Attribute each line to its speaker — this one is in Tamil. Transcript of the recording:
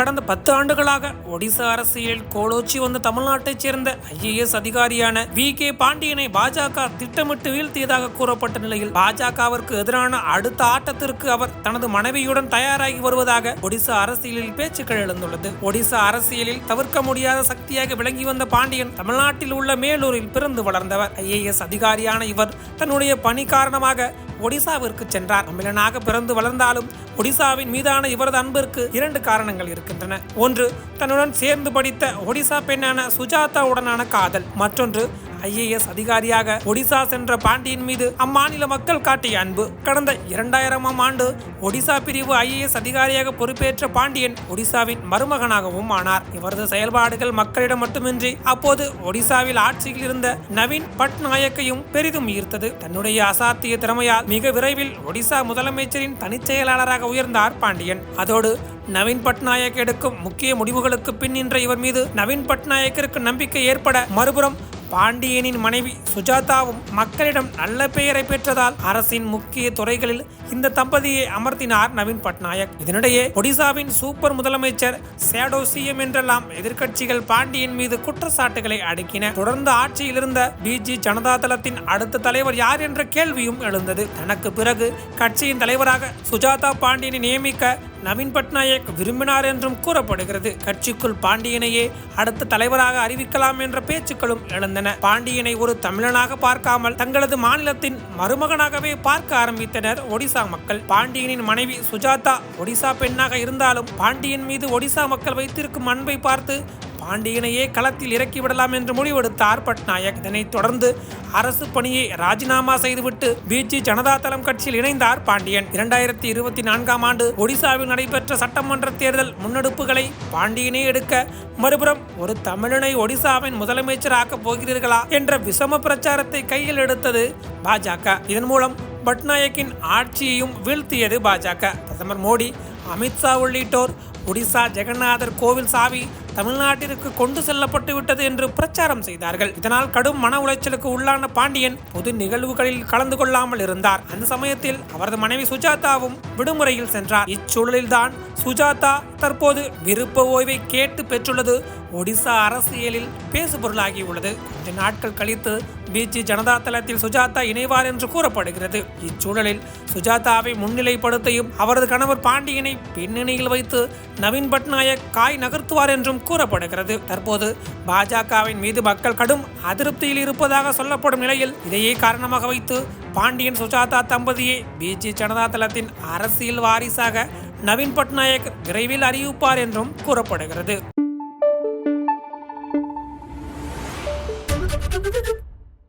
Speaker 1: கடந்த பத்து ஆண்டுகளாக ஒடிசா அரசியல் கோலோச்சி வந்த தமிழ்நாட்டைச் சேர்ந்த ஐஏஎஸ் அதிகாரியான வி கே பாண்டியனை பாஜக திட்டமிட்டு வீழ்த்தியதாக கூறப்பட்ட நிலையில் பாஜகவிற்கு எதிரான அடுத்த ஆட்டத்திற்கு அவர் தனது மனைவியுடன் தயாராகி வருவதாக ஒடிசா அரசியலில் பேச்சுக்கள் எழுந்துள்ளது ஒடிசா அரசியலில் தவிர்க்க முடியாத சக்தியாக விளங்கி வந்த பாண்டியன் தமிழ்நாட்டில் உள்ள மேலூரில் பிறந்து வளர்ந்தவர். ஐஏஎஸ் அதிகாரியான இவர் தன்னுடைய பணி காரணமாக ஒடிசாவிற்கு சென்றார். தமிழனாக பிறந்து வளர்ந்தாலும் ஒடிசாவின் மீதான இவரது அன்பிற்கு இரண்டு காரணங்கள் இருக்கின்றன. ஒன்று தன்னுடன் சேர்ந்து படித்த ஒடிசா பெண்ணான சுஜாதாவுடனான காதல். மற்றொன்று ஐஏஎஸ் அதிகாரியாக ஒடிசா சென்ற பாண்டியன் மீது அம்மாநில மக்கள் காட்டிய அன்பு. கடந்த இரண்டாயிரமாம் ஆண்டு ஒடிசா பிரிவு ஐஏஎஸ் அதிகாரியாக பொறுப்பேற்ற பாண்டியன் ஒடிசாவின் மருமகனாகவும் ஆனார். இவரது செயல்பாடுகள் மக்களிடம் மட்டுமின்றி அப்போது ஒடிசாவில் ஆட்சியில் இருந்த நவீன் பட்நாயக்கையும் பெரிதும் ஈர்த்தது. தன்னுடைய அசாத்திய திறமையால் மிக விரைவில் ஒடிசா முதலமைச்சரின் தனிச்செயலாளராக உயர்ந்தார் பாண்டியன். அதோடு நவீன் பட்நாயக் எடுக்கும் முக்கிய முடிவுகளுக்கு பின் நின்ற இவர் மீது நவீன் பட்நாயக்கிற்கு நம்பிக்கை ஏற்பட மறுபுறம் பாண்டியனின் மனைவி சுஜாதாவும் மக்களிடம் நல்ல பெயரை பெற்றதால் அரசின் முக்கிய துறைகளில் இந்த தம்பதியை அமர்த்தினார் நவீன் பட்நாயக். இதனிடையே ஒடிசாவின் சூப்பர் முதலமைச்சர் சேடோ சிஎம் என்றெல்லாம் எதிர்க்கட்சிகள் பாண்டியன் மீது குற்றச்சாட்டுகளை அடுக்கின. தொடர்ந்து ஆட்சியில் இருந்த பிஜி ஜனதா தளத்தின் அடுத்த தலைவர் யார் என்ற கேள்வியும் எழுந்தது. தனக்கு பிறகு கட்சியின் தலைவராக சுஜாதா பாண்டியனை நியமிக்க நவீன் பட்நாயக் விரும்பினார் என்றும் கூறப்படுகிறது. கட்சிக்குள் பாண்டியனையே அடுத்த தலைவராக அறிவிக்கலாம் என்ற பேச்சுக்களும் எழுந்தன. பாண்டியனை ஒரு தமிழனாக பார்க்காமல் தங்களது மாநிலத்தின் மருமகனாகவே பார்க்க ஆரம்பித்தனர் ஒடிசா மக்கள். பாண்டியனின் மனைவி சுஜாதா ஒடிசா பெண்ணாக இருந்தாலும் பாண்டியன் மீது ஒடிசா மக்கள் வைத்திருக்கும் அன்பை பார்த்து பாண்டியனையே களத்தில் இறக்கிவிடலாம் என்று முடிவெடுத்தார் பட்நாயக். இதனைத் தொடர்ந்து அரசு பணியை ராஜினாமா செய்துவிட்டு பிஜி ஜனதா தளம் கட்சியில் இணைந்தார் பாண்டியன். இரண்டாயிரத்தி இருபத்தி நான்காம் ஆண்டு ஒடிசாவில் நடைபெற்ற சட்டமன்ற தேர்தல் முன்னெடுப்புகளை பாண்டியனே எடுக்க மறுபுறம் ஒரு தமிழனை ஒடிசாவின் முதலமைச்சராக்கப் போகிறீர்களா என்ற விஷம பிரச்சாரத்தை கையில் எடுத்தது பாஜக. இதன் மூலம் பட்நாயக்கின் ஆட்சியையும் வீழ்த்தியது பாஜக. பிரதமர் மோடி அமித்ஷா உள்ளிட்டோர் ஒடிசா ஜெகநாதர் கோவில் சாவி தமிழ்நாட்டிற்கு கொண்டு செல்லப்பட்டு விட்டது என்று பிரச்சாரம் செய்தார்கள். இதனால் கடும் மன உளைச்சலுக்கு உள்ளான பாண்டியன் பொது நிகழ்வுகளில் கலந்து கொள்ளாமல் இருந்தார். அந்த சமயத்தில் அவரது மனைவி சுஜாதாவும் விடுமுறையில் சென்றார். இச்சூழலில்தான் சுஜாதா தற்போது விருப்ப ஓய்வை கேட்டு பெற்றுள்ளது. ஒடிசா அரசியலில் பேசு பொருளாகியுள்ளது கொஞ்ச நாட்கள் கழித்து பிஜி ஜனதா தளத்தில் சுஜாதா இணைவார் என்று கூறப்படுகிறது. இச்சூழலில் சுஜாதாவை முன்னிலைப்படுத்தியும் அவரது கணவர் பாண்டியனை பின்னணியில் வைத்து நவீன் பட்நாயக் காய் நகர்த்துவார் என்றும் கூறப்படுகிறது. தற்போது பாஜகவின் மீது மக்கள் கடும் அதிருப்தியில் இருப்பதாக சொல்லப்படும் நிலையில் இதையே காரணமாக வைத்து பாண்டியன் சுஜாதா தம்பதியை பிஜி ஜனதா தளத்தின் அரசியல் வாரிசாக நவீன் பட்நாயக் விரைவில் அறிவிப்பார் என்றும் கூறப்படுகிறது.